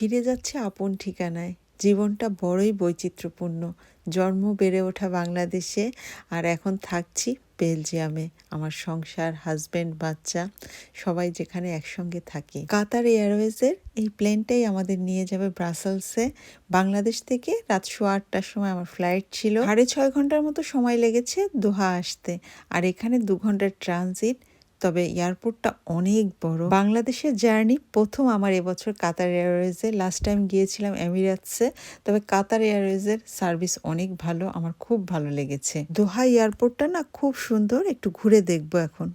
ফিরে যাচ্ছে আপন ঠিকানায়। জীবনটা বড়ই বৈচিত্র্যপূর্ণ। জন্ম বেড়ে ওঠা বাংলাদেশে আর এখন থাকছি বেলজিয়ামে। আমার সংসার হাজবেন্ড বাচ্চা, সবাই যেখানে একসঙ্গে থাকি। কাতার এয়ারওয়েজের এই প্লেনটাই আমাদের নিয়ে যাবে ব্রাসেলসে। বাংলাদেশ থেকে রাত সোয়া আটটার সময় আমার ফ্লাইট ছিল। সাড়ে ছয় ঘণ্টার মতো সময় লেগেছে দোহা আসতে। আর এখানে দু ঘণ্টার ট্রানজিট তবে এয়ারপোর্টটা অনেক বড়। বাংলাদেশের জার্নি প্রথম আমার এবছর কাতার এয়ারওয়েজে। লাস্ট টাইম গিয়েছিলাম এমিরাটসে তবে কাতার এয়ারওয়েজের সার্ভিস অনেক ভালো, আমার খুব ভালো লেগেছে। দোহা এয়ারপোর্টটা না খুব সুন্দর, একটু ঘুরে দেখব এখন।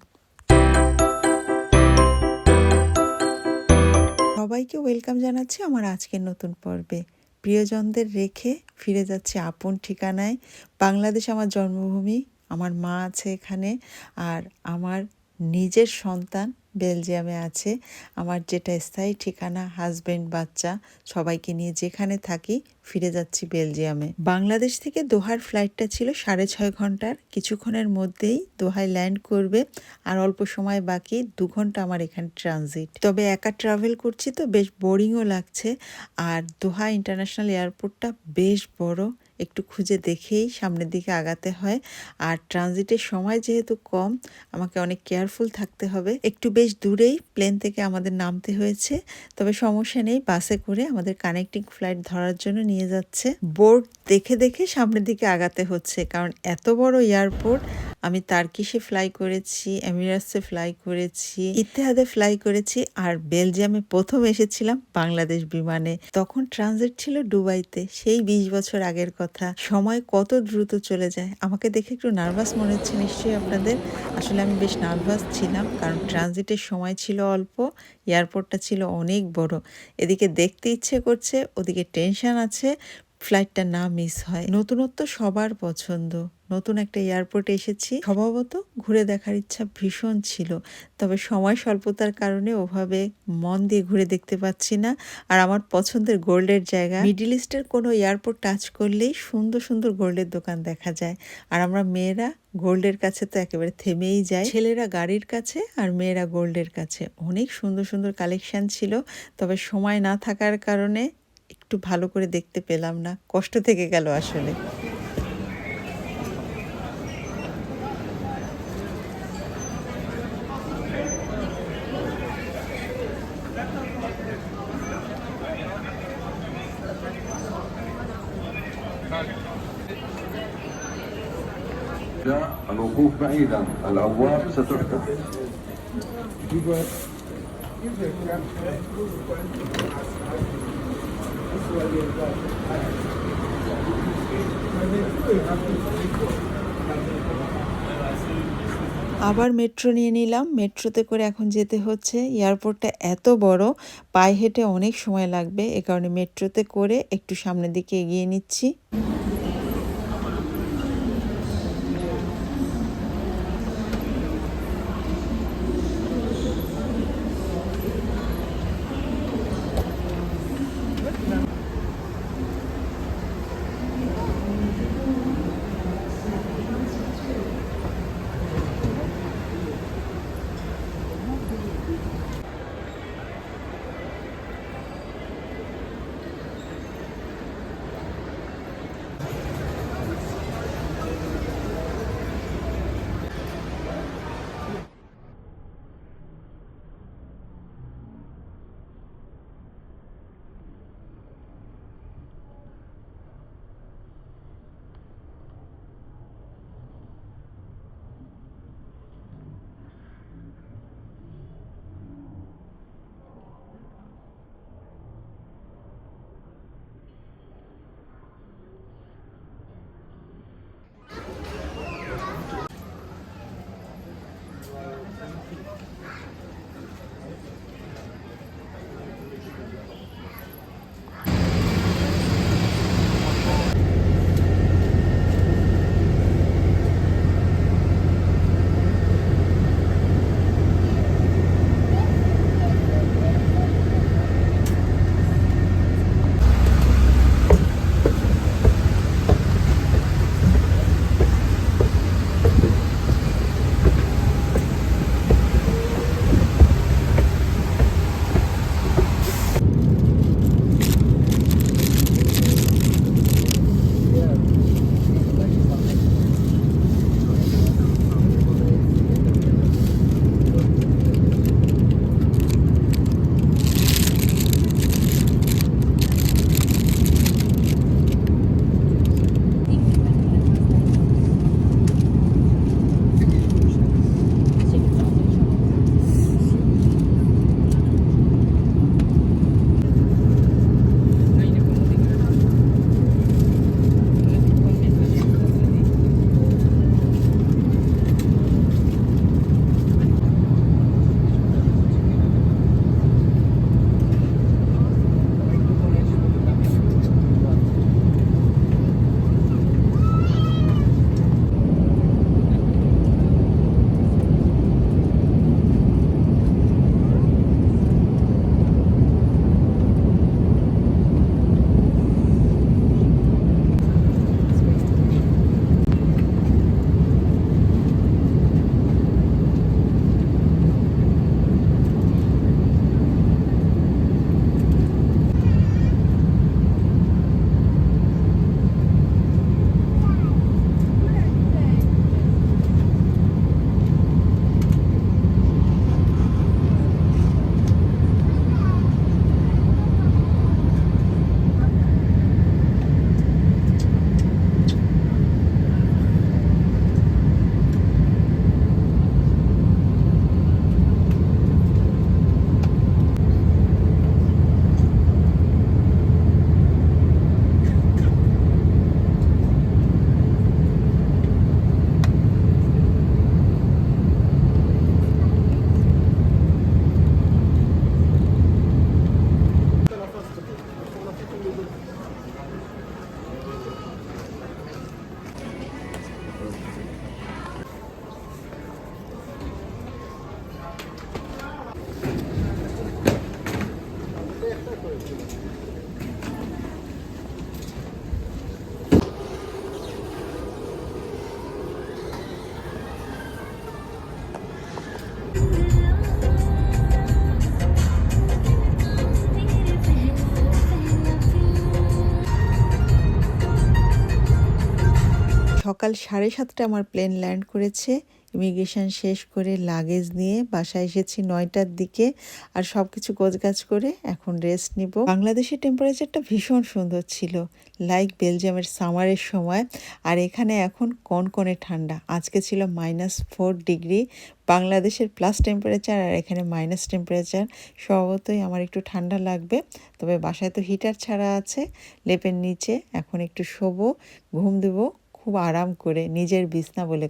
সবাইকে ওয়েলকাম জানাচ্ছি আমার আজকের নতুন পর্বে। প্রিয়জনদের রেখে ফিরে যাচ্ছি আপন ঠিকানায়। বাংলাদেশ আমার জন্মভূমি, আমার মা আছে এখানে, আর আমার নিজের সন্তান বেলজিয়ামে আছে। আমার যেটা স্থায়ী ঠিকানা হাজবেন্ড বাচ্চা, সবাইকে নিয়ে যেখানে থাকি ফিরে যাচ্ছি বেলজিয়ামে। বাংলাদেশ থেকে দোহার ফ্লাইটটা ছিল সাড়ে ছয় ঘণ্টার। কিছুক্ষণের মধ্যেই দোহায় ল্যান্ড করবে আর অল্প সময় বাকি দু ঘণ্টা আমার এখানে ট্রানজিট তবে একা ট্রাভেল করছি তো বেশ বোরিংও লাগছে। আর দোহা ইন্টারন্যাশনাল এয়ারপোর্টটা বেশ বড়। একটু খুঁজে দেখেই সামনের দিকে আগাতে হয়। আর ট্রানজিটের সময় যেহেতু কম, আমাকে অনেক কেয়ারফুল থাকতে হবে। একটু বেশ দূরেই প্লেন থেকে আমাদের নামতে হয়েছে। তবে সমস্যা নেই, বাসে করে আমাদের কানেক্টিং ফ্লাইট ধরার জন্য নিয়ে যাচ্ছে। বোর্ড দেখে দেখে সামনের দিকে আগাতে হচ্ছে। কারণ এত বড় এয়ারপোর্ট, আমি তার্কিশে ফ্লাই করেছি এমিরাটসে ফ্লাই করেছি ইতিহাদে ফ্লাই করেছি, আর বেলজিয়ামে প্রথম এসেছিলাম বাংলাদেশ বিমানে। তখন ট্রানজিট ছিল দুবাইতে। সেই বিশ বছর আগের কথা। সময় কত দ্রুত চলে যায়? আমাকে দেখে একটু নার্ভাস মনে হচ্ছে নিশ্চয়ই আপনাদের। আসলে আমি বেশ নার্ভাস ছিলাম, কারণ ট্রানজিটের সময় ছিল অল্প, এয়ারপোর্টটা ছিল অনেক বড়। এদিকে দেখতে ইচ্ছে করছে, ওদিকে টেনশন আছে। ফ্লাইটটা না মিস হয়। নতুনত্ব সবার পছন্দ। নতুন একটা এয়ারপোর্টে এসেছি। স্বভাবত ঘুরে দেখার ইচ্ছা ভীষণ ছিল। তবে সময় স্বল্পতার কারণে ওভাবে মন দিয়ে ঘুরে দেখতে পাচ্ছি না। আর আমার পছন্দের গোল্ডের জায়গা। মিডিল ইস্টের কোনো এয়ারপোর্ট টাচ করলেই সুন্দর সুন্দর গোল্ডের দোকান দেখা যায়। আর আমরা মেয়েরা গোল্ডের কাছে তো একেবারে থেমেই যায় ছেলেরা গাড়ির কাছে আর মেয়েরা গোল্ডের কাছে। অনেক সুন্দর সুন্দর কালেকশন ছিল। তবে সময় না থাকার কারণে একটু ভালো করে দেখতে পেলাম না কষ্ট থেকে গেল আসলে الوقوف بعيدا الابواب ستفتح আবার মেট্রো নিয়ে নিলাম। মেট্রোতে করে এখন যেতে হচ্ছে। এয়ারপোর্টটা এত বড়, পায়ে হেঁটে অনেক সময় লাগবে। এ কারণে মেট্রোতে করে একটু সামনের দিকে এগিয়ে নিচ্ছি। সকাল সাড়ে সাতটা আমার প্লেন ল্যান্ড করেছে। ইমিগ্রেশন শেষ করে লাগেজ নিয়ে বাসায় এসেছি নয়টার দিকে আর সব কিছু গোছগাছ করে এখন রেস্ট নিব। বাংলাদেশের টেম্পারেচারটা ভীষণ সুন্দর ছিল লাইক বেলজিয়ামের সামারের সময়। আর এখানে এখন কনকনে ঠান্ডা, আজকে ছিল মাইনাস ফোর ডিগ্রি বাংলাদেশের প্লাস টেম্পারেচার আর এখানে মাইনাস টেম্পারেচার স্বভাবতই আমার একটু ঠান্ডা লাগবে। তবে বাসায় তো হিটার ছাড়া আছে, লেপের নিচে এখন একটু শোবো, ঘুম দেবো। খুব আরাম করে নিজের বিছনা বলে